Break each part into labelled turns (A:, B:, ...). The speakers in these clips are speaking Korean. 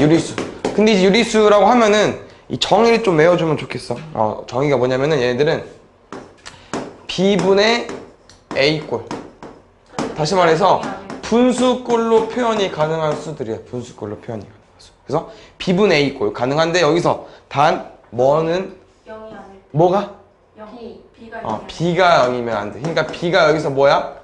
A: 유리수. 근데 이제 유리수라고 하면은 이 정의를 좀 외워주면 좋겠어. 어, 정의가 뭐냐면은 얘네들은 B분의 A꼴. 다시 말해서 분수꼴로 표현이 가능한 수들이야. 분수꼴로 표현이 가능한 수. 그래서 B분의 A꼴 가능한데 여기서 단 뭐는
B: 영이 아닐
A: 뭐가?
B: 영.
C: B.
B: B가
A: 어, B가 0이면 안 돼. 그러니까 B가 여기서 뭐야?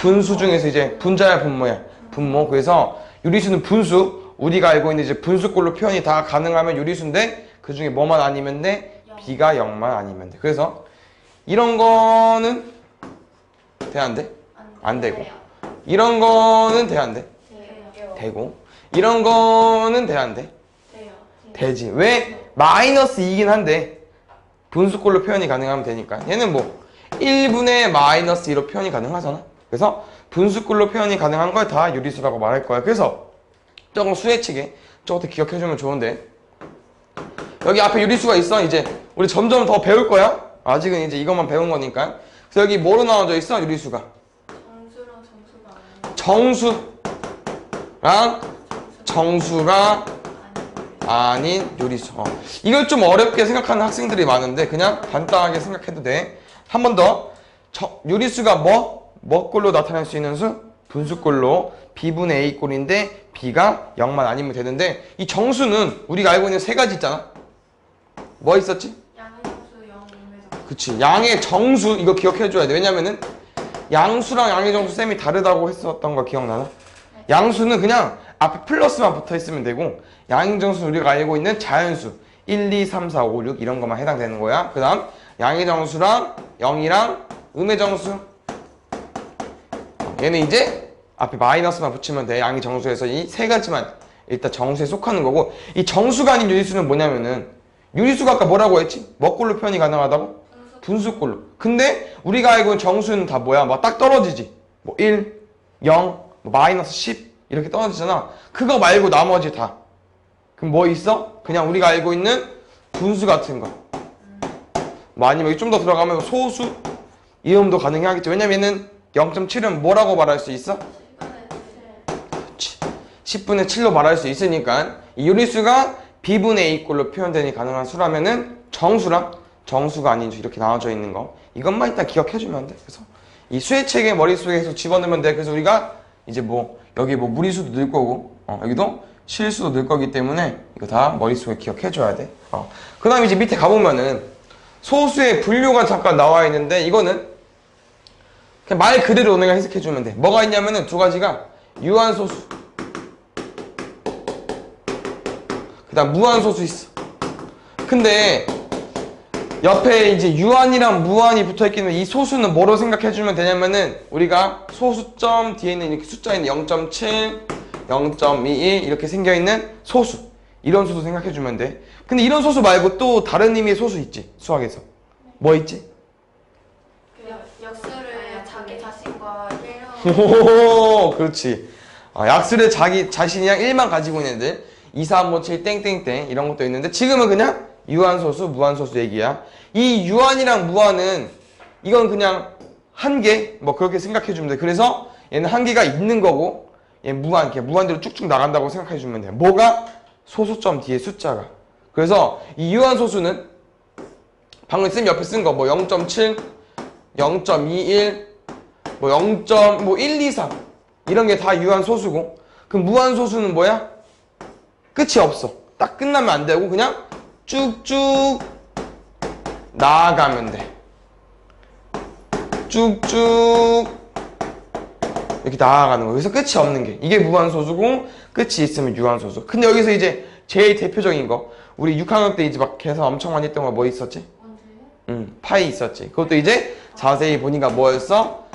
A: 분수 중에서 이제 분자야 분모야. 분모. 그래서 유리수는 분수. 우리가 알고 있는 이제 분수꼴로 표현이 다 가능하면 유리수인데 그 중에 뭐만 아니면 돼? B가 0만 아니면 돼. 그래서 이런 거는 돼 안 돼? 안 되고. 이런 거는 돼 안 돼? 되고. 이런 거는 돼 안 돼? 되지. 왜? 마이너스 2긴 한데 분수꼴로 표현이 가능하면 되니까. 얘는 뭐 1분의 마이너스 2로 표현이 가능하잖아. 그래서 분수꼴로 표현이 가능한 걸 다 유리수라고 말할 거야. 그래서 조금 수혜치게 저것도 기억해주면 좋은데 여기 앞에 유리수가 있어. 이제 우리 점점 더 배울 거야. 아직은 이제 이것만 배운 거니까. 그래서 여기 뭐로 나눠져 있어? 유리수가
B: 정수랑 정수가 아닌
A: 정수랑 정수가 아닌 요리수. 어. 이걸 좀 어렵게 생각하는 학생들이 많은데 그냥 간단하게 생각해도 돼. 한 번 더. 저- 요리수가 뭐? 뭐 꼴로 나타낼 수 있는 수? 분수꼴로 B분의 A꼴인데 B가 0만 아니면 되는데 이 정수는 우리가 알고 있는 세 가지 있잖아. 뭐 있었지?
B: 양의 정수 영 음의 정수.
A: 그치. 양의 정수 이거 기억해줘야 돼. 왜냐면은 양수랑 양의 정수 쌤이 다르다고 했었던 거 기억나나? 양수는 그냥 앞에 플러스만 붙어 있으면 되고 양의 정수는 우리가 알고 있는 자연수 1, 2, 3, 4, 5, 6 이런 것만 해당되는 거야. 그 다음 양의 정수랑 0이랑 음의 정수 얘는 이제 앞에 마이너스만 붙이면 돼. 양의 정수에서 이 세 가지만 일단 정수에 속하는 거고 이 정수가 아닌 유리수는 뭐냐면은 유리수가 아까 뭐라고 했지? 뭐꼴로 표현이 가능하다고?
B: 분수
A: 분수꼴로. 근데 우리가 알고 있는 정수는 다 뭐야? 막 딱 떨어지지. 뭐 1, 0, 뭐 마이너스 10 이렇게 떨어지잖아. 그거 말고 나머지 다. 그럼 뭐 있어? 그냥 우리가 알고 있는 분수 같은 거. 뭐 아니면 좀 더 들어가면 소수 이음도 가능하겠지. 왜냐면은 0.7은 뭐라고 말할 수 있어?
B: 10분의 7
A: 10분의 7로 말할 수 있으니까 이 유리수가 B분의 A꼴로 표현되니 가능한 수라면은 정수랑 정수가 아닌 수 이렇게 나눠져 있는 거. 이것만 일단 기억해주면 돼. 그래서 이 수의 책에 머릿속에 계속 집어넣으면 돼. 그래서 우리가 이제 뭐 여기 뭐 무리수도 넣을 거고 어, 여기도 실수도 넣을 거기 때문에 이거 다 머릿속에 기억해줘야 돼. 어. 그 다음에 이제 밑에 가보면은 소수의 분류가 잠깐 나와 있는데 이거는 그냥 말 그대로 내가 해석해주면 돼. 뭐가 있냐면은 두 가지가 유한소수 그 다음 무한소수 있어. 근데 옆에 이제 유한이랑 무한이 붙어있기 때문에 이 소수는 뭐로 생각해주면 되냐면은 우리가 소수점 뒤에 있는 이렇게 숫자 있는 0.7, 0.21 이렇게 생겨있는 소수. 이런 소수 생각해주면 돼. 근데 이런 소수 말고 또 다른 의미의 소수 있지 수학에서. 뭐 있지?
B: 그 역- 역수를 자기 자신과 일로.
A: 오 그렇지. 아, 약수를 자기 자신이랑 1만 가지고 있는 애들 2, 3, 5, 7 땡땡땡 이런 것도 있는데 지금은 그냥 유한소수 무한소수 얘기야. 이 유한이랑 무한은 이건 그냥 한 개? 뭐 그렇게 생각해 주면 돼. 그래서 얘는 한 개가 있는 거고 얘 무한 이렇게 무한대로 쭉쭉 나간다고 생각해 주면 돼. 뭐가? 소수점 뒤에 숫자가. 그래서 이 유한소수는 방금 쌤 옆에 쓴 거 뭐 0.7 0.21 뭐 0. 뭐 1, 2, 3 이런 게 다 유한 소수고. 그럼 무한 소수는 뭐야? 끝이 없어. 딱 끝나면 안 되고 그냥 쭉쭉 나아가면 돼. 쭉쭉 이렇게 나아가는 거. 여기서 끝이 없는 게 이게 무한 소수고 끝이 있으면 유한 소수. 근데 여기서 이제 제일 대표적인 거 우리 6학년 때 이제 막 계산 엄청 많이 했던 거 뭐 있었지? 응, 파이 있었지. 그것도 이제 자세히 보니까 뭐였어?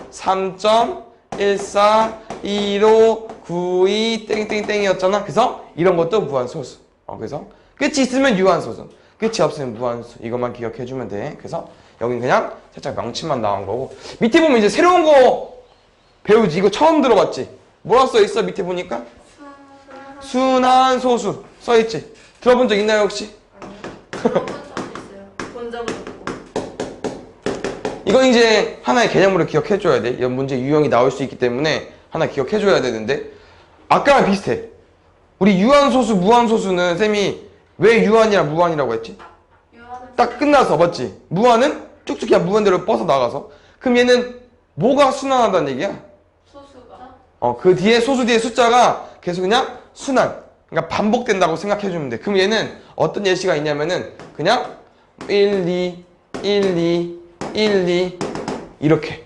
A: 3.141592 땡땡땡이었잖아. 그래서 이런 것도 무한소수. 어, 그래서 끝이 있으면 유한소수. 끝이 없으면 무한수. 이것만 기억해 주면 돼. 그래서 여긴 그냥 살짝 명칭만 나온 거고. 밑에 보면 이제 새로운 거 배우지. 이거 처음 들어봤지? 뭐라 써 있어? 밑에 보니까
B: 수
A: 순한 소수 써 있지. 들어본 적 있나요 혹시? 이건 이제 하나의 개념으로 기억해줘야 돼. 이런 문제 유형이 나올 수 있기 때문에 하나 기억해줘야 되는데 아까랑 비슷해. 우리 유한소수, 무한소수는 쌤이 왜 유한이랑 무한이라고 했지? 딱 끝나서 맞지? 무한은 쭉쭉 그냥 무한대로 뻗어 나가서 그럼 얘는 뭐가 순환하다는 얘기야?
B: 소수가
A: 어, 그 뒤에 소수 뒤에 숫자가 계속 그냥 순환. 그러니까 반복된다고 생각해 주면 돼. 그럼 얘는 어떤 예시가 있냐면은 그냥 1, 2, 1, 2, 1, 2 이렇게.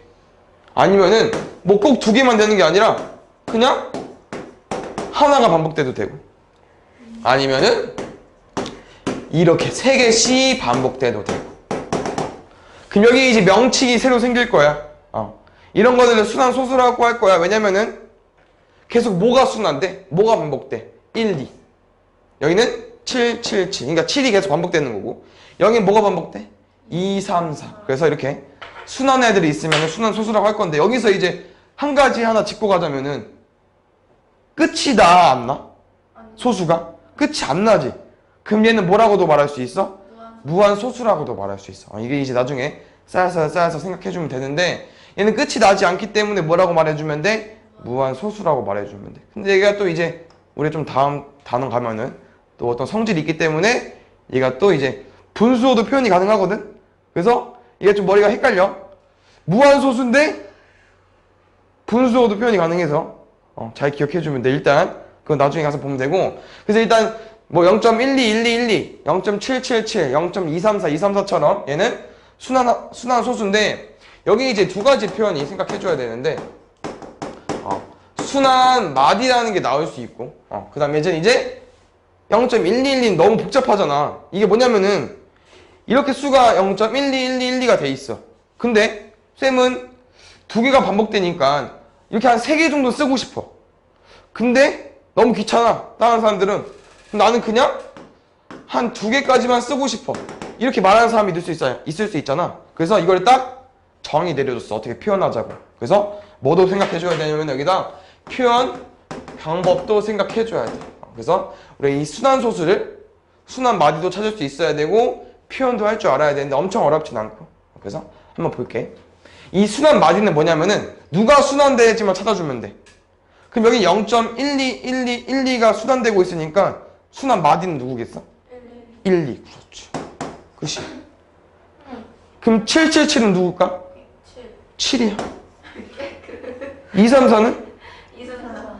A: 아니면은 뭐 꼭 두 개만 되는 게 아니라 그냥 하나가 반복돼도 되고. 아니면은 이렇게 세 개씩 반복돼도 되고. 그럼 여기 이제 명칭이 새로 생길 거야. 어. 이런 거는 순환 소수라고 할 거야. 왜냐면은 계속 뭐가 순환돼? 뭐가 반복돼? 1, 2. 여기는 7, 7, 7. 그러니까 7이 계속 반복되는 거고. 여기는 뭐가 반복돼? 2, 3, 4. 그래서 이렇게 순환 애들이 있으면 순환 소수라고 할 건데 여기서 이제 한 가지 하나 짚고 가자면은 끝이 나, 안 나? 소수가? 끝이 안 나지? 그럼 얘는 뭐라고도 말할 수 있어?
B: 무한
A: 소수라고도 말할 수 있어. 어, 이게 이제 나중에 쌓여서 쌓여서 생각해주면 되는데 얘는 끝이 나지 않기 때문에 뭐라고 말해주면 돼? 무한 소수라고 말해주면 돼. 근데 얘가 또 이제 우리 좀 다음 단원 가면은 또 어떤 성질이 있기 때문에 얘가 또 이제 분수어도 표현이 가능하거든. 그래서 이게 좀 머리가 헷갈려. 무한 소수인데 분수어도 표현이 가능해서 어, 잘 기억해주면 돼. 일단 그건 나중에 가서 보면 되고. 그래서 일단 뭐 0.121212, 0.777, 0.234, 234처럼 얘는 순환 순환 소수인데 여기 이제 두 가지 표현이 생각해줘야 되는데 어, 순환 마디라는 게 나올 수 있고 어, 그 다음에 이제 이제 0.1212는 너무 복잡하잖아. 이게 뭐냐면은 이렇게 수가 0.121212가 돼 있어. 근데 쌤은 두 개가 반복되니까 이렇게 한세개 정도 쓰고 싶어. 근데 너무 귀찮아. 다른 사람들은 나는 그냥 한 두 개까지만 쓰고 싶어. 이렇게 말하는 사람이 있을 수 있어요. 있을 수 있잖아. 그래서 이걸 딱 정의 내려줬어. 어떻게 표현하자고. 그래서 뭐도 생각해줘야 되냐면 여기다 표현 방법도 생각해줘야 돼. 그래서 우리 이 순환 소수를 순환 마디도 찾을 수 있어야 되고 표현도 할 줄 알아야 되는데 엄청 어렵진 않고. 그래서 한번 볼게. 이 순환 마디는 뭐냐면은 누가 순환되지만 찾아주면 돼. 그럼 여기 0.121212가 순환되고 있으니까 순환 마디는 누구겠어?
B: 1,
A: 1, 2. 그렇지. 그렇지. 그럼 777은 누굴까?
B: 7
A: 7이야. 2, 3, 4는?
B: 2, 3, 4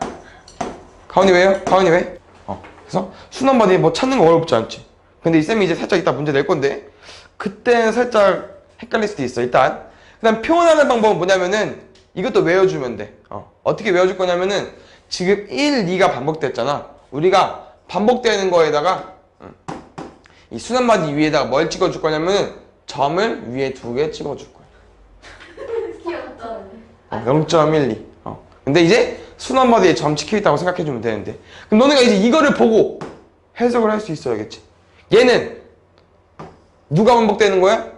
A: 가은이 왜요? 가은이 왜? 어. 그래서 순환 마디 뭐 찾는 거 어렵지 않지. 근데 이 쌤이 이제 살짝 이따 문제 낼 건데 그때는 살짝 헷갈릴 수도 있어. 일단 그 다음 표현하는 방법은 뭐냐면은 이것도 외워주면 돼. 어. 어떻게 외워줄 거냐면은 지금 1, 2가 반복됐잖아. 우리가 반복되는 거에다가 음, 이 순환 마디 위에다가 뭘 찍어줄 거냐면은 점을 위에 두 개 찍어줄 거야.
B: 귀엽다
A: 어, 0.12. 어. 근데 이제 순환 마디에 점 찍혀 있다고 생각해 주면 되는데. 그럼 너네가 이제 이거를 보고 해석을 할 수 있어야겠지. 얘는 누가 반복되는 거야?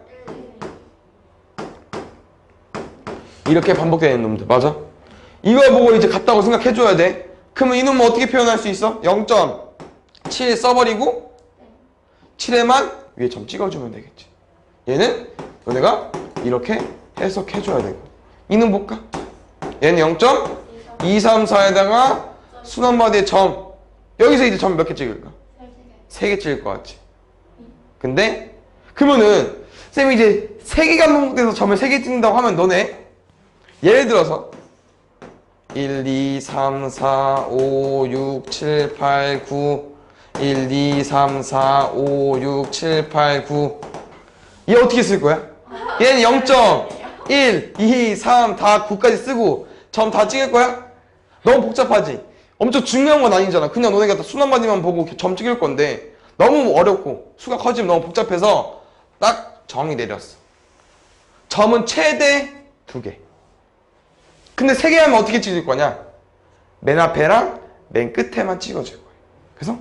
A: 이렇게 반복되는 놈들. 맞아? 이걸 보고 이제 같다고 생각해 줘야 돼. 그러면 이놈은 어떻게 표현할 수 있어? 0.7 써버리고 7에만 위에 점 찍어주면 되겠지. 얘는 너네가 이렇게 해석해 줘야 되고. 이놈 볼까? 얘는 0.234에다가 순환마디에 점. 여기서 이제 점 몇 개 찍을까? 3개 찍을 것 같지. 근데 그러면은 쌤이 이제 3개가 반복돼서 점을 3개 찍는다고 하면 너네 예를 들어서 1, 2, 3, 4, 5, 6, 7, 8, 9 1, 2, 3, 4, 5, 6, 7, 8, 9 얘 어떻게 쓸 거야? 얘는 0.1, 2, 3, 다 9까지 쓰고 점 다 찍을 거야? 너무 복잡하지? 엄청 중요한 건 아니잖아. 그냥 너네가 다 순환마디만 보고 점 찍을 건데 너무 어렵고 수가 커지면 너무 복잡해서 딱 정의 내렸어. 점은 최대 두 개. 근데 세 개 하면 어떻게 찍을 거냐? 맨 앞에랑 맨 끝에만 찍어줄 거야. 그래서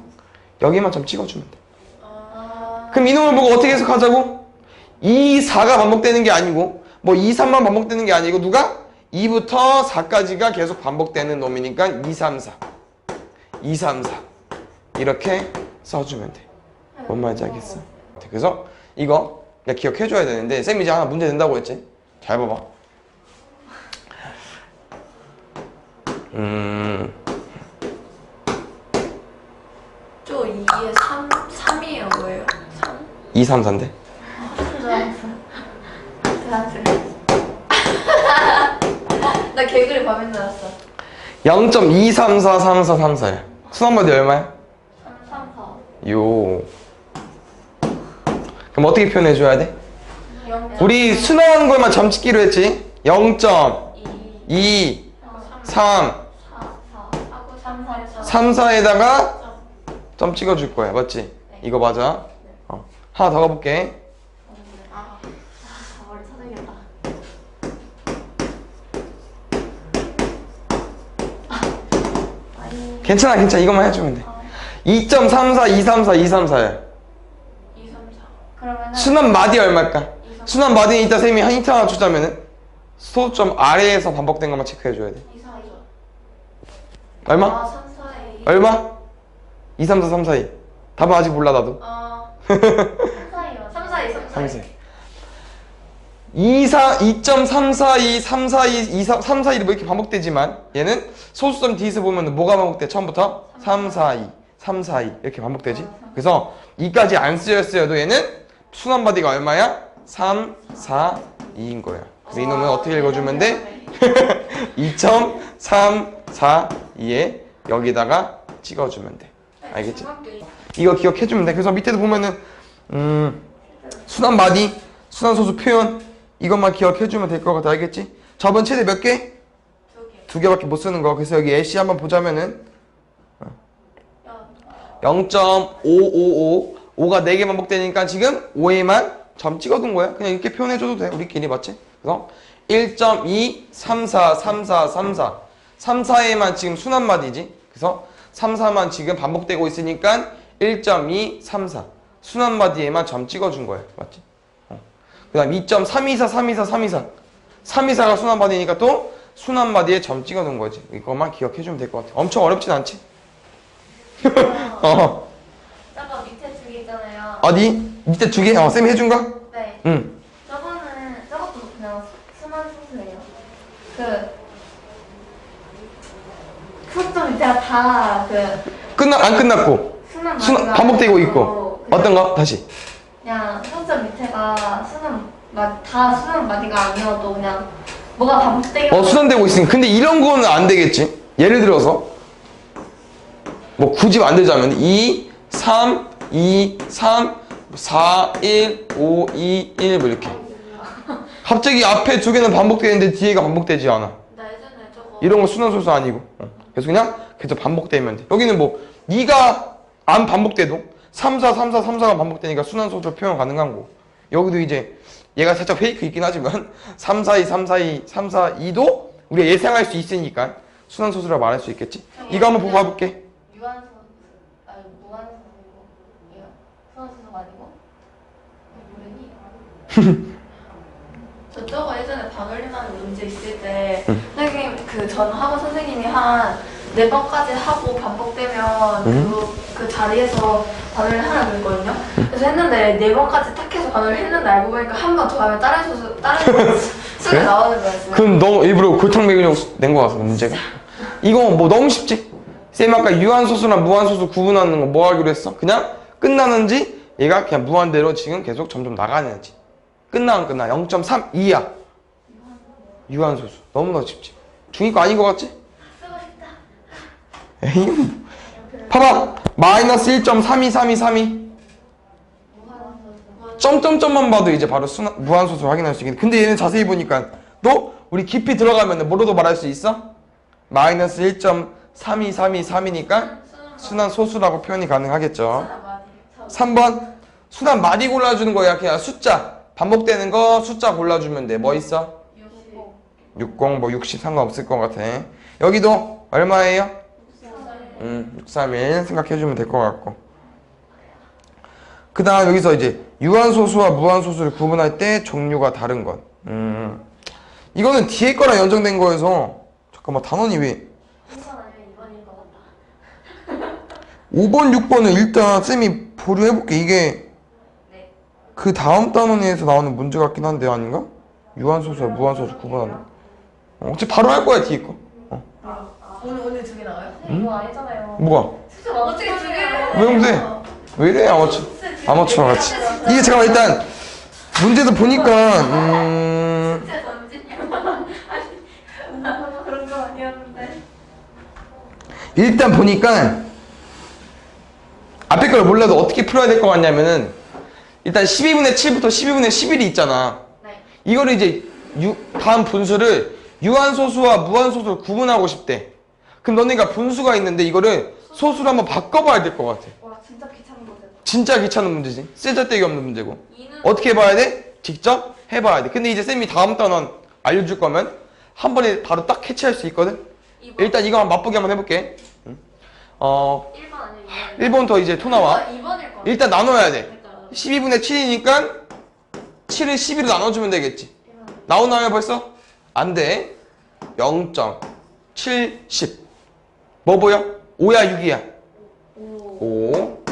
A: 여기만 점 찍어주면 돼.
B: 아
A: 그럼 이놈을 보고 어떻게 해석하자고? 2, 4가 반복되는 게 아니고 뭐 2, 3만 반복되는 게 아니고 누가? 2부터 4까지가 계속 반복되는 놈이니까 2, 3, 4 2, 3, 4 이렇게 써주면 돼. 뭔 말인지 알겠어? 그래서 이거 기억해줘야 되는데 쌤이 이제 하나 문제 낸다고 했지? 잘 봐봐. 음.
B: 저 2에 3, 3이에요 뭐예요? 3?
A: 2, 3, 4인데
B: 나 개그를 밤에 나왔어
A: 0.2343434야 수학마디 얼마야?
B: 3, 3, 4
A: 요 그럼 어떻게 표현해줘야 돼?
B: 0.
A: 우리 순화한 것만 점 찍기로 했지 0.2
B: 2
A: 3
B: 4, 4 하고 3, 4, 4
A: 3, 4에다가 점 찍어줄 거야. 맞지? 이거 맞아? 어. 하나 더 가볼게.
B: 아,
A: 괜찮아 괜찮아. 이것만 해주면 돼. 2.34 234 234야.
B: 2, 3, 4 그러면은
A: 순환 마디 얼마일까? 순환 마디는 이따 쌤이 한 힌트 하나 주자면은 소점 아래에서 반복된 것만 체크해줘야 돼.
B: 2, 4, 2
A: 얼마?
B: 아, 3, 4, 2
A: 얼마? 2, 3, 4, 3, 4, 2 답은 아직 몰라 나도
B: 아 3, 4, 2 3, 4, 2 3, 4,
A: 3, 4, 2 4, 2.342, 342, 2, 3, 3, 4, 2뭐 이렇게 반복되지만 얘는 소수점 뒤에서 보면 뭐가 반복돼? 처음부터 3, 4, 2, 3, 4, 2 이렇게 반복되지? 그래서 2까지 안 쓰였어도 얘는 순환 바디가 얼마야? 3, 4, 2인 거야. 그래서 이놈은 어떻게 읽어주면 돼? 2.342에 여기다가 찍어주면 돼. 알겠지? 이거 기억해주면 돼. 그래서 밑에도 보면은 음, 순환 마디, 순환 소수 표현 이것만 기억해주면 될 것 같아. 알겠지? 저번 최대 몇 개?
B: 두 개.
A: 두 개밖에 못 쓰는 거. 그래서 여기 애쉬 한번 보자면은
B: 야,
A: 0.555 5가 4개 반복되니까 지금 5에만 점 찍어둔 거야. 그냥 이렇게 표현해줘도 돼. 우리끼리 맞지? 그래서 1.2 34 34 34 3, 4에만 지금 순환 마디지. 그래서 3, 4만 지금 반복되고 있으니까 1.2 34 순환 마디에만 점 찍어준 거야. 맞지? 어. 그 다음 2.324 324 324 324가 순환 마디니까 또 순환 마디에 점 찍어둔 거지. 이것만 기억해주면 될 것 같아. 엄청 어렵진 않지? 어.
B: 저거 밑에 두 개 있잖아요.
A: 어디? 밑에 두 개? 어, 쌤이 해준 거?
B: 네.
A: 응.
B: 저거는 저것도 그냥 순환 소수예요. 그 소수 밑에가 다그
A: 끝나, 안 끝났고.
B: 순환
A: 순, 반복되고 있고.
B: 그냥
A: 어떤 거? 다시.
B: 그냥 소수 밑에가 순환 마다 순환 마디가 아니어도 그냥 뭐가 반복되고
A: 어, 순환되고 있으니. 근데 이런 거는 안 되겠지. 예를 들어서, 뭐, 굳이 만들자면, 2, 3, 2, 3, 4, 1, 5, 2, 1, 뭐 이렇게. 갑자기 앞에 두 개는 반복되는데 뒤에가 반복되지 않아.
B: 나 예전에 저거
A: 이런 거 순환소수 아니고. 어. 그래서 그냥 계속 반복되면 돼. 여기는 뭐, 2가 안 반복돼도 3, 4, 3, 4, 3, 4가 반복되니까 순환소수로 표현 가능한 거고. 여기도 이제 얘가 살짝 페이크 있긴 하지만 3, 4, 2, 3, 4, 2, 3, 4, 2도 우리가 예상할 수 있으니까 순환소수라 말할 수 있겠지. 이거 한번 보고 가볼게.
B: 유한소 아니 무한소수고 이거 순환 소수가 아니고 모르니? 저 저거 예전에 반올림하는 문제 있을 때 선생님 그 전 학원 선생님이 한 네 번까지 하고 반복되면 그, 그 자리에서 반올림 하나 그랬거든요. 그래서 했는데 네 번까지 딱 해서 반올림 했는데 알고 보니까 한 번 더 하면 다른 수수 다른 수가
A: 그래?
B: 나오는 거였어요.
A: 그럼 너 일부러 골탕 먹이려고 낸거 같아 문제가. 이거 뭐 너무 쉽지? 쌤 아까 유한소수나 무한소수 구분하는 거 뭐 하기로 했어? 그냥 끝나는지 얘가 그냥 무한대로 지금 계속 점점 나가는지. 끝나 안 끝나? 0.32야. 유한소수. 너무나 쉽지. 중2 거 아닌 거 같지? 에이. 봐봐. 마이너스 1.323232.
B: 무한소수.
A: 점점점만 봐도 이제 바로 순 무한소수 확인할 수 있겠네. 근데 얘는 자세히 보니까 또 우리 깊이 들어가면 뭐로도 말할 수 있어? 마이너스 1.32323이니까 순환 소수라고 표현이 가능하겠죠.
B: 마디.
A: 3번 순환 마디 골라주는 거야. 그냥 숫자 반복되는 거 숫자 골라주면 돼. 뭐 있어? 60, 뭐 60 상관없을 것 같아. 여기도 얼마예요? 음, 631 생각해주면 될 것 같고. 그 다음 여기서 이제 유한소수와 무한소수를 구분할 때 종류가 다른 것. 음, 이거는 뒤에 거랑 연정된 거여서 잠깐만 단원이 왜
B: 3번 아니면 2번인 것 같다.
A: 5번, 6번은 일단 쌤이 보류해볼게. 이게
B: 네.
A: 그 다음 단원에서 나오는 문제 같긴 한데 아닌가? 유한소수와 무한소수 구분하는 거. 어, 어차피 바로 할 거야 뒤에 거. 어.
B: 오늘 오늘 두 개 나와요?
C: 이거 아니잖아요.
A: 뭐가?
B: 진짜 어떻게 두 개를?
A: 명세 왜 이래 아마추어 아마추어 같이 이게 잠깐만 일단 문제도 보니까 음
B: 진짜 던지냐? 아니 그런 거 아니었는데.
A: 일단 보니까 앞에 걸 몰라도 어떻게 풀어야 될 것 같냐면은 일단 12분의 7부터 12분의 11이 있잖아
B: 네.
A: 이거를 이제 유, 다음 분수를 유한소수와 무한소수를 구분하고 싶대. 그럼 너네가 분수가 있는데 이거를 소수로 한번 바꿔봐야 될 것 같아.
B: 와 진짜 귀찮은 거죠.
A: 진짜 귀찮은 문제지. 쓸데기 없는 문제고. 어떻게 해봐야 돼? 직접 해봐야 돼. 근데 이제 쌤이 다음 단원 알려줄 거면 한 번에 바로 딱 캐치할 수 있거든?
B: 이번.
A: 일단 이거 한번 맛보기 한번 해볼게. 응? 어
B: 1번 아니에요?
A: 1번 더 이제 토 나와.
B: 2번일 거 같아.
A: 일단 나눠야 돼.
B: 그러니까.
A: 12분의 7이니까 7을 12로 나눠주면 되겠지. 나오나요 벌써? 안 돼. 0.70 뭐 보여? 5야 6이야? 5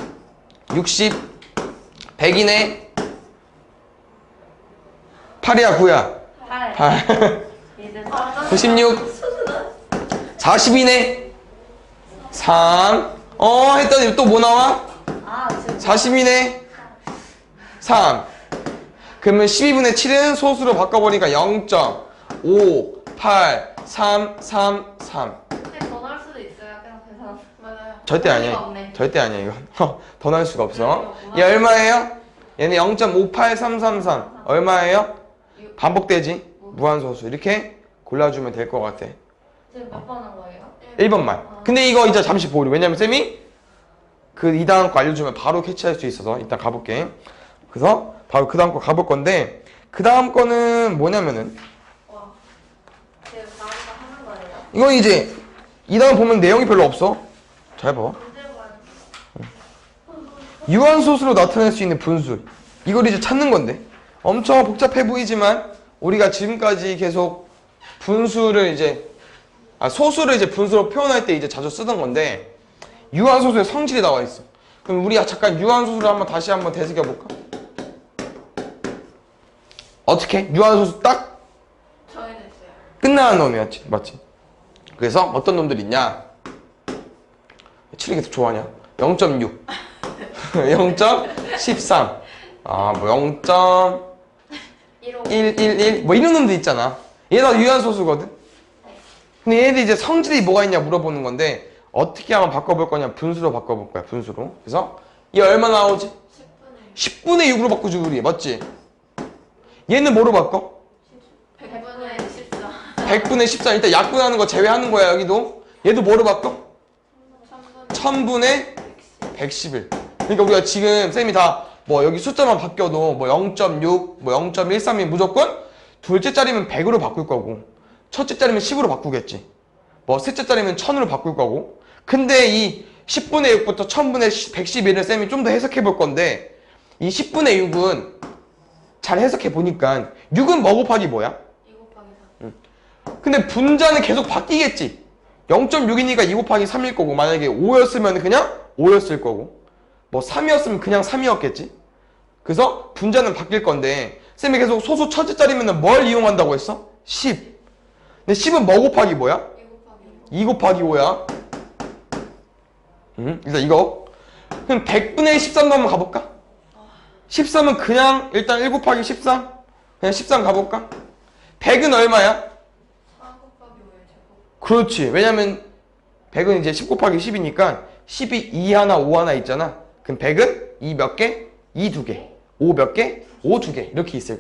A: 60 100이네. 8이야 9야?
B: 8.
A: 8
B: 얘들
A: 96 40이네. 3 어 했더니 또 뭐 나와?
B: 아 지금
A: 40이네. 3 그러면 12분의 7은 소수로 바꿔버리니까 0.58333
B: 근데 더 나올 수도 있어요. 그냥 계산. 맞아요.
A: 절대 아니야
B: 없네.
A: 절대 아니야 이건 더 나올 수가 없어. 얘 얼마예요? 얘는 0.58333 얼마예요? 반복되지? 무한소수. 이렇게 골라주면 될 것 같아.
B: 지금 몇 번 한 거예요?
A: 1번만. 근데 이거 이제 잠시 보류 왜냐면 쌤이 그 2다음 거 알려주면 바로 캐치할 수 있어서 일단 가볼게. 그래서 바로 그 다음 거 가볼 건데 그 다음 거는 뭐냐면은
B: 와. 지금 나오가 하는 거예요?
A: 이건 이제 2다음 보면 내용이 별로 없어 잘 봐. 유한소수로 나타낼 수 있는 분수 이걸 이제 찾는 건데 엄청 복잡해 보이지만 우리가 지금까지 계속 분수를 이제 아 소수를 이제 분수로 표현할 때 이제 자주 쓰던 건데 유한소수의 성질이 나와 있어 그럼 우리 잠깐 유한소수를 한번 다시 한번 되새겨 볼까? 어떻게? 유한소수 딱. 끝나는 놈이었지 맞지? 그래서 어떤 놈들이 있냐 7이 계속 좋아하냐 0.6 0.13 아뭐
B: 1호.
A: 0.111 뭐 이런 놈들 있잖아 얘 다 유한소수거든 근데 얘네들 이제 성질이 뭐가 있냐 물어보는 건데 어떻게 하면 바꿔볼 거냐 분수로 바꿔볼 거야 분수로 그래서 얘 얼마 나오지?
B: 10분의
A: 10분의 6으로 바꾸지 우리 맞지? 얘는 뭐로 바꿔?
B: 100분의 14.
A: 100분의 14 일단 약분하는 거 제외하는 거야 여기도 얘도 뭐로 바꿔? 1000분의 111 그러니까 우리가 지금 쌤이 다 뭐 여기 숫자만 바뀌어도 뭐 0.6, 뭐 0.13이 무조건 둘째 자리면 100으로 바꿀 거고 첫째 자리면 10으로 바꾸겠지 뭐 셋째 자리면 1000으로 바꿀 거고 근데 이 10분의 6부터 1000분의 111을 쌤이 좀 더 해석해 볼 건데 이 10분의 6은 잘 해석해 보니까 6은 뭐 곱하기 뭐야?
B: 2 곱하기 4.
A: 근데 분자는 계속 바뀌겠지. 0.6이니까 2 곱하기 3일 거고 만약에 5였으면 그냥 5였을 거고 뭐 3이었으면 그냥 3이었겠지. 그래서 분자는 바뀔 건데 쌤이 계속 소수 첫째 자리면 뭘 이용한다고 했어? 10. 근데 10은 뭐 곱하기 뭐야?
B: 2 곱하기
A: 2 곱하기 5야. 음, 일단 이거. 그럼 100분의 13도 한번 가볼까? 13은 그냥 일단 1 곱하기 13? 그냥 13 가볼까? 100은 얼마야?
B: 4 곱하기 5의 제곱.
A: 그렇지. 왜냐면 100은 이제 10 곱하기 10이니까 10이 2 하나 5 하나 있잖아. 그럼 100은 2 몇 개? 2 두 개. 5 몇 개? 5 두 개. 이렇게 있을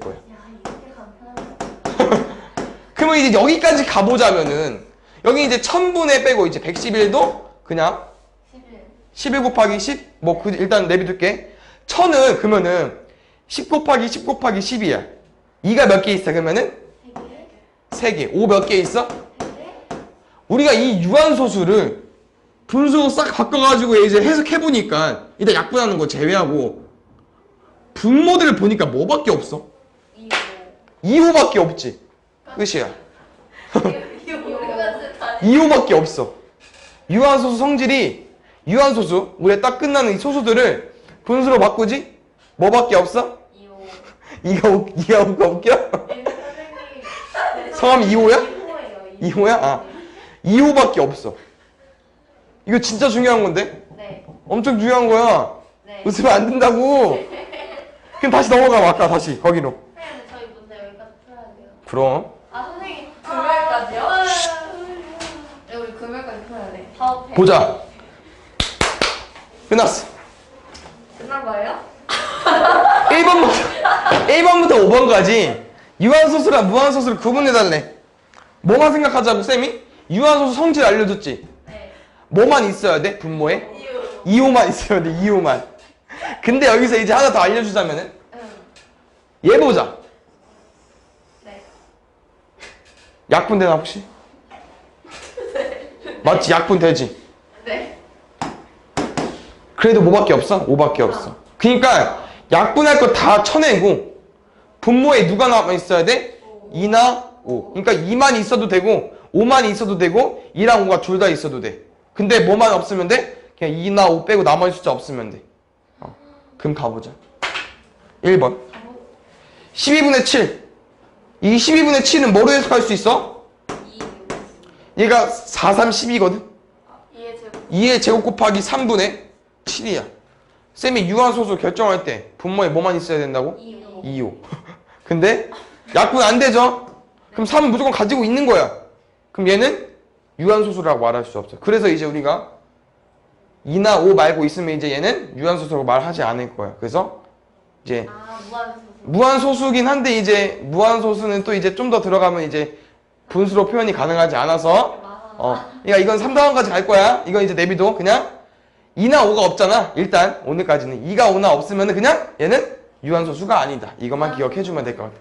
B: 간편하다.
A: 그러면 이제 여기까지 가보자면은 여기 이제 1000분의 빼고 이제 111도 그냥
B: 11.
A: 11 곱하기 10? 뭐 그 일단 내비둘게. 1000은 그러면은 10 곱하기 10 곱하기 10이야. 2가 몇 개 있어? 그러면은
B: 3개.
A: 3개. 5 몇 개 있어?
B: 3개.
A: 우리가 이 유한소수를 분수로 싹 바꿔가지고 이제 해석해보니까 일단 약분하는 거 제외하고 분모들을 보니까 뭐밖에 없어?
B: 2
A: 2호밖에 없지 끝이야
B: 5. 이거 우리가 진짜 다
A: 2호밖에 없어 유한소수 성질이 유한소수 우리가 딱 끝나는 이 소수들을 분수로 바꾸지? 뭐밖에 없어?
B: 2 5.
A: 이가 웃, 이가 웃겨 웃겨?
B: 선생님.
A: 성함이 2호야?
B: 2호예요.
A: 2호야? 아 2호밖에 없어 이거 진짜 중요한 건데
B: 네.
A: 엄청 중요한 거야.
B: 네.
A: 웃으면 안 된다고. 그럼 다시 넘어가 아까 다시 거기로.
B: 선생님 저희 문제 여기까지 풀어야 돼요.
A: 그럼
B: 아 선생님 금요일까지요? 네 우리 금요일까지 풀어야 돼. 파업해.
A: 보자. 끝났어.
B: 끝난 거예요?
A: 1번부터 1번부터 5번까지 유한소수랑 무한소수를 구분해달래. 뭐만 생각하자고 쌤이? 유한소수 성질 알려줬지.
B: 네.
A: 뭐만 있어야 돼? 분모에?
B: 이유.
A: 2호만 있어야 돼. 2호만. 근데 여기서 이제 하나 더 알려주자면은
B: 응.
A: 얘 보자.
B: 네.
A: 약분 되나 혹시? 맞지? 약분 되지?
B: 네.
A: 그래도 뭐밖에 없어? 5밖에 없어. 그러니까 약분할 거 다 쳐내고 분모에 누가 남아 있어야 돼? 2나 5. 그러니까 2만 있어도 되고 5만 있어도 되고 2랑 5가 둘 다 있어도 돼. 근데 뭐만 없으면 돼? 그냥 2나 5 빼고 나머지 숫자 없으면 돼. 어. 그럼 가보자. 1번. 12분의 7. 이 12분의 7은 뭐로 해석할 수 있어? 얘가 4, 3, 12거든?
B: 이해 제곱.
A: 2의 제곱 곱하기 3분의 7이야. 쌤이 유한소수 결정할 때 분모에 뭐만 있어야 된다고?
B: 이유.
A: 2호. 근데 약분 안 되죠? 그럼 3은 무조건 가지고 있는 거야. 그럼 얘는 유한소수라고 말할 수 없어. 그래서 이제 우리가 2나 5 말고 있으면 이제 얘는 유한소수라고 말하지 않을 거야. 그래서 이제
B: 아 무한소수.
A: 무한소수긴 한데 이제 무한소수는 또 이제 좀 더 들어가면 이제 분수로 표현이 가능하지 않아서
B: 아.
A: 어, 그러니까 이건 3단원까지 갈 거야. 이건 이제 내비도 그냥 2나 5가 없잖아. 일단 오늘까지는 2가 5나 없으면 그냥 얘는 유한소수가 아니다. 이것만 기억해 주면 될 것 같아.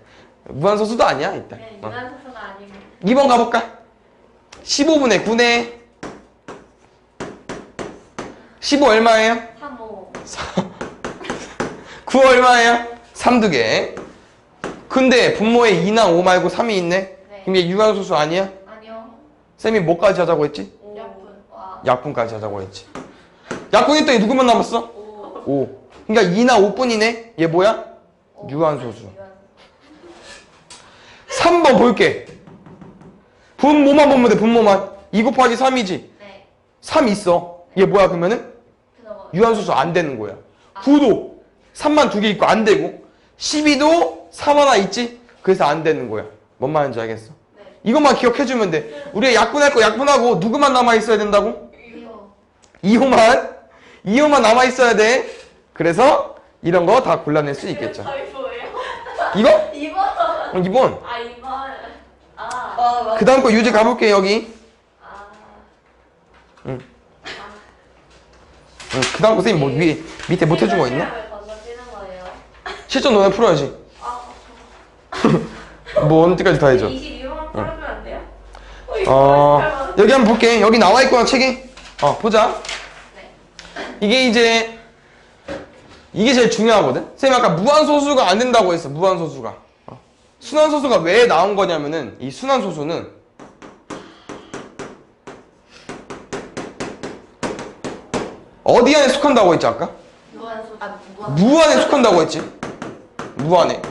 A: 무한소수도 아니야 일단.
B: 네,
A: 어.
B: 유한소수가 아니고.
A: 2번 가볼까? 15분의 9네. 15 얼마예요?
B: 3호.
A: 9 얼마예요? 3 두 개. 근데 분모에 2나 5 말고 3이 있네.
B: 네.
A: 그럼 얘 유한소수 아니야?
B: 아니요.
A: 쌤이 뭐까지 하자고 했지?
B: 약분. 와.
A: 약분까지 하자고 했지. 약분 했더니 누구만 남았어?
B: 오.
A: 5. 그러니까 2나 5뿐이네. 얘 뭐야?
B: 오.
A: 유한소수.
B: 유한소수.
A: 3번 볼게. 분모만 보면 돼. 분모만. 2 곱하기 3이지.
B: 네.
A: 3 있어. 얘 뭐야 그러면은? 유한소수 안 되는 거야. 9도 3만 두 개 있고 안 되고 12도 3 하나 있지? 그래서 안 되는 거야. 뭔 말인지 알겠어?
B: 네.
A: 이것만 기억해 주면 돼. 우리가 약분할 거 약분하고 누구만 남아 있어야 된다고?
B: 이호.
A: 2호 만 2호만 남아 있어야 돼. 그래서 이런 거 다 골라낼 수 있겠죠. 이거?
B: 2번.
A: 어, 2번.
B: 아 2번. 아.
A: 그 다음 거 유지 가볼게 여기.
B: 아.
A: 응, 그 다음 거 선생님 뭐 위에 밑에 못 해준 거 있나? 실전 너네 풀어야지.
B: 아.
A: 뭐 언제까지 다 해줘.
B: 22번 풀어주면 안 돼요?
A: 어, 여기 한번 볼게. 여기 나와 있구나, 책에. 어, 보자. 이게 이제, 이게 제일 중요하거든? 쌤이 아까 무한소수가 안 된다고 했어, 무한소수가. 어. 순환소수가 왜 나온 거냐면은, 이 순환소수는, 어디 안에 속한다고 했지, 아까? 무한에 속한다고 했지. 무한에.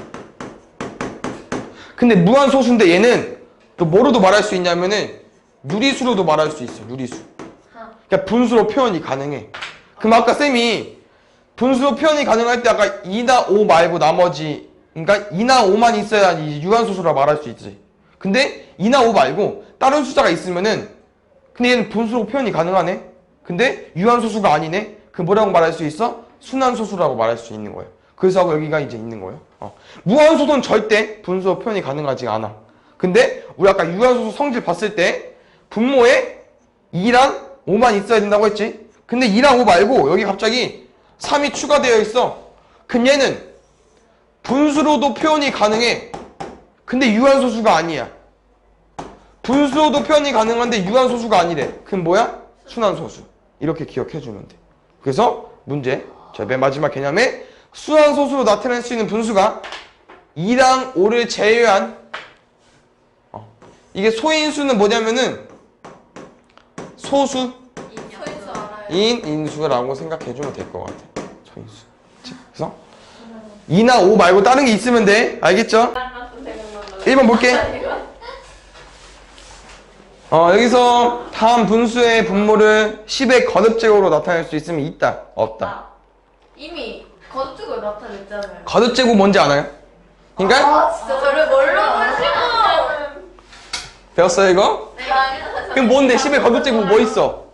A: 근데 무한소수인데 얘는 또 뭐로도 말할 수 있냐면은 유리수로도 말할 수 있어. 유리수.
B: 하.
A: 그러니까 분수로 표현이 가능해. 그럼 아까 쌤이 분수로 표현이 가능할 때 아까 2나 5 말고 나머지 그러니까 2나 5만 있어야 이 유한소수라 말할 수 있지. 근데 2나 5 말고 다른 숫자가 있으면은 근데 얘는 분수로 표현이 가능하네. 근데 유한소수가 아니네. 그 뭐라고 말할 수 있어? 순환소수라고 말할 수 있는 거예요. 그래서 여기가 이제 있는 거예요. 어. 무한소수는 절대 분수로 표현이 가능하지 않아. 근데 우리 아까 유한소수 성질 봤을 때 분모에 2랑 5만 있어야 된다고 했지? 근데 2랑 5 말고 여기 갑자기 3이 추가되어 있어. 그럼 얘는 분수로도 표현이 가능해. 근데 유한소수가 아니야. 분수로도 표현이 가능한데 유한소수가 아니래. 그럼 뭐야? 순환소수. 이렇게 기억해주면 돼. 그래서 문제. 자, 맨 마지막 개념에 순환소수로 나타낼 수 있는 분수가 2랑 5를 제외한 어. 이게 소인수는 뭐냐면은 소수.
B: 인
A: 인수라고 생각해주면 될 것 같아. 소인수. 그래서 2나 5 말고 다른 게 있으면 돼. 알겠죠? 1번 볼게. 어, 여기서 다음 분수의 분모를 10의 거듭제곱으로 나타낼 수 있으면 있다, 없다.
B: 아, 이미 거듭적으로 나타냈잖아요.
A: 거듭제곱 뭔지 알아요? 그러니까
B: 아 진짜 저를 뭘로 보시고?
A: 배웠어요 이거?
B: 네.
A: 그럼 뭔데 10의 거듭제곱 뭐 있어?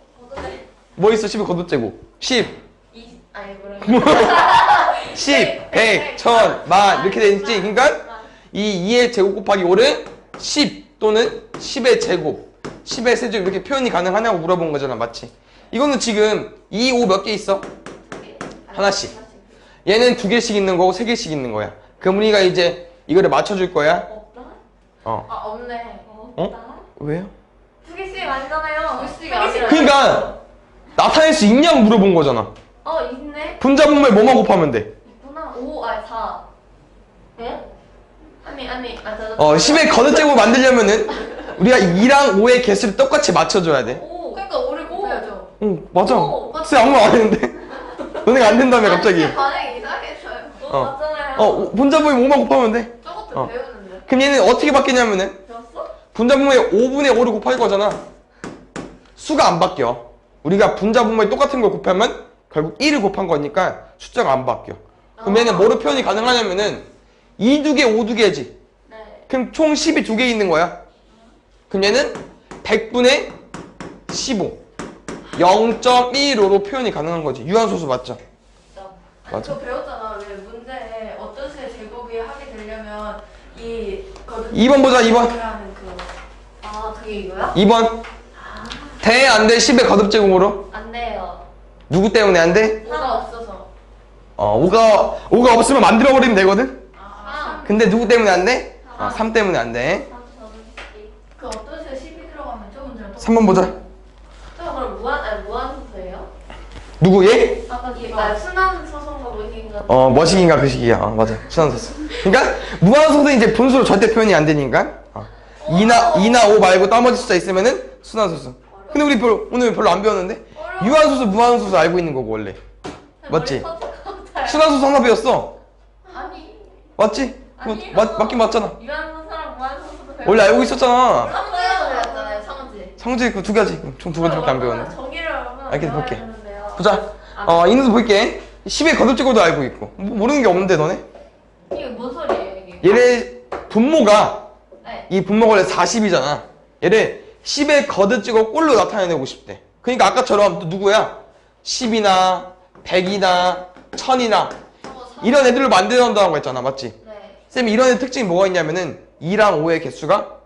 A: 뭐 있어 10의 거듭제곱? 10,
B: 이 아니 뭐라
A: 10, 100, 1000, 만 이렇게 돼 있지? 그러니까 이 2의 제곱 곱하기 5는 10 또는 10의 제곱 10의 세제곱 이렇게 표현이 가능하냐고 물어본 거잖아 맞지? 이거는 지금 2, 5 몇 개 있어? 하나씩. 얘는 두 개씩 있는 거고 세 개씩 있는 거야 그럼 우리가 이제 이거를 맞춰줄 거야
B: 없다?
A: 어
B: 아 없네.
A: 어? 왜요?
B: 두 개씩 아니잖아요. 두 개씩
A: 아니라. 그러니까 나타낼 수 있냐고 물어본 거잖아
B: 어 있네.
A: 분자분모에 뭐만 곱하면 돼?
B: 5 아니 4. 응? 아니 아니 아 저.
A: 어 10의 거듭제곱 만들려면은 우리가 2랑 5의 개수를 똑같이 맞춰줘야 돼
B: 오. 그러니까 5를 곱해야죠.
A: 응 맞아
B: 오?
A: 쌤 아무 말 안 했는데 너네가 안 된다며 갑자기
B: 반응이 이상했어요. 어,
A: 어.
B: 맞잖아요.
A: 어 분자분모에 5만 곱하면 돼
B: 저것도
A: 어.
B: 배우는데.
A: 그럼 얘는 어떻게 바뀌냐면은
B: 배웠어?
A: 분자분모에 5분의 5를 곱할 거잖아 수가 안 바뀌어 우리가 분자분모에 똑같은 걸 곱하면 결국 1을 곱한 거니까 숫자가 안 바뀌어 그럼 얘는 뭐로 표현이 가능하냐면은 2두 개, 5두 개지
B: 네.
A: 그럼 총 10이 두 개 있는 거야 그럼 얘는 100분의 15 0.15로 표현이 가능한 거지 유한소수 맞죠? 맞아.
B: 그거 배웠잖아. 왜 문제에 어떤 수의 제곱이 하게 되려면 이 거듭.
A: 2번 보자 2번
B: 하는 그. 아 그게 이거야?
A: 2번 돼? 안 돼? 10의 거듭제곱으로?
B: 안 돼요.
A: 누구 때문에 안 돼?
B: 5가 없어서.
A: 어 5가 5가 없으면 만들어버리면 되거든?
B: 아.
A: 근데 누구 때문에 안 돼? 아, 3 때문에 안 돼.
B: 그 어떤 수에 10이 들어가면 저 문제는 또.
A: 3번 보자.
B: 저 그럼 무한 아니 무한 소수예요?
A: 누구 얘?
B: 아까 이 아, 순환 소선과 무인가.
A: 어, 머시기인가 그 시기야. 어, 맞아. 순환소수. 그러니까 무한소수는 이제 분수로 절대 표현이 안 되니까. 어. 2나 2나 5 말고 나머지 숫자 있으면은 순환소수. 근데 우리 별로, 오늘 별로 안 배웠는데. 유한소수, 무한소수 알고 있는 거고 원래. 맞지? 순환소수 하나 배웠어.
B: 아니.
A: 맞지? 그거
B: 아니요.
A: 맞, 맞긴 맞잖아.
B: 유한 무한.
A: 원래 알고 있었잖아.
B: 상지에서 배웠잖아요. 상지.
A: 성질 그두 가지. 총 두 가지밖에 안 배웠네.
B: 정의를 얼마나
A: 알겠어,
B: 배워야
A: 볼게.
B: 되는데요.
A: 보자. 어, 있는 수 볼게. 10의 거듭제곱도 알고 있고. 뭐, 모르는 게 없는데 너네?
B: 이게 뭔 소리예요 이게?
A: 얘네 분모가
B: 네.
A: 이 분모가 원래 40이잖아. 얘를 10의 거듭제곱 꼴로 나타내고 싶대. 그러니까 아까처럼 또 누구야? 10이나 100이나 1000이나 이런 애들로 만들어낸다고 했잖아. 맞지?
B: 네.
A: 쌤이 이런 애 특징이 뭐가 있냐면은 2랑 5의 개수가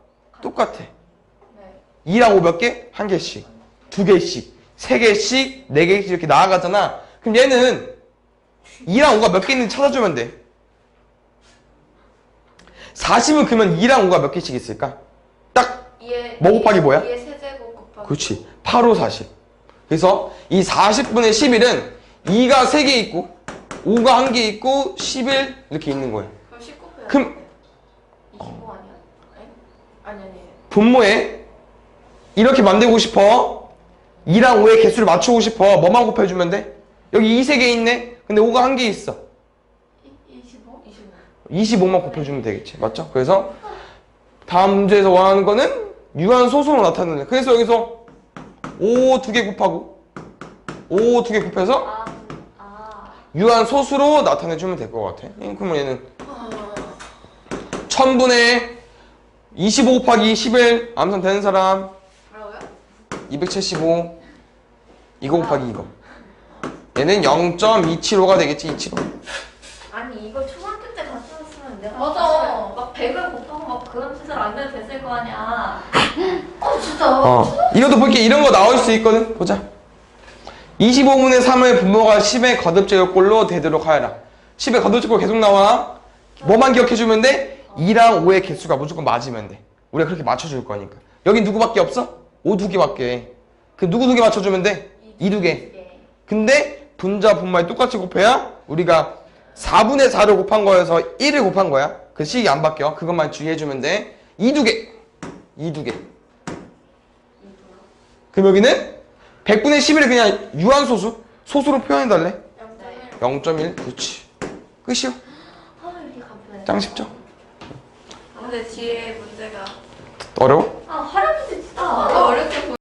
A: 똑같아.
B: 네.
A: 2랑 5 몇 개? 한 개씩. 두 개씩. 세 개씩, 네 개씩 이렇게 나아가잖아. 그럼 얘는 2랑 5가 몇 개 있는지 찾아주면 돼. 40은 그러면 2랑 5가 몇 개씩 있을까? 딱,
B: 이에
A: 뭐 곱하기 뭐야?
B: 이에 세제곱 곱하기.
A: 그렇지. 8, 5, 40. 그래서 이 40분의 11은 2가 3개 있고, 5가 1개 있고, 11 이렇게 있는 거예요.
B: 그럼 19 해야
A: 그럼
B: 25 아니야? 네? 아니 아니.
A: 분모에 이렇게 만들고 싶어. 2랑 5의 개수를 맞추고 싶어. 뭐만 곱해주면 돼? 여기 2, 3개 있네? 근데 5가 1개 있어.
B: 25? 25.
A: 25만 곱해주면 되겠지. 맞죠? 그래서 다음 문제에서 원하는 거는 유한 소수로 나타내는. 그래서 여기서 5 두 개 곱하고 5 두 개 곱해서
B: 아, 아.
A: 유한 소수로 나타내주면 될 것 같아. 예, 그러면 얘는 1000분의 25 곱하기 11 암산 되는 사람
B: 뭐라고요?
A: 275 이거 곱하기 이거 얘는 0.275가 되겠지 275
C: 아니 이거 초등학교 때 갔었으면 내가
B: 맞아.
C: 사실 막 100을 곱하고 막 그런 짓을 안 해도 됐을 거 아니야
B: 어 진짜.
A: 어 이것도 볼게 이런 거 나올 수 있거든 보자 25분의 3의 분모가 10의 거듭제곱꼴로 되도록 하여라 10의 거듭제곱 계속 나와 뭐만 기억해주면 돼? 2랑 5의 개수가 무조건 맞으면 돼 우리가 그렇게 맞춰줄 거니까 여기 누구밖에 없어? 5 두 개밖에 그 누구 두 개 맞춰주면 돼? 2 두개
C: 예.
A: 근데 분자 분모에 똑같이 곱해야 우리가 4분의 4를 곱한 거여서 1을 곱한 거야. 그 식이 안 바뀌어. 그것만 주의해주면 돼. 2 두 개. 2 두 개. 그럼 여기는 100분의 11을 그냥 유한소수? 소수로 표현해달래. 0.1. 그렇지. 끝이요. 아짱 쉽죠?
B: 근데 뒤에 문제가
A: 어려워?
C: 아 할아버지 진짜 어렵게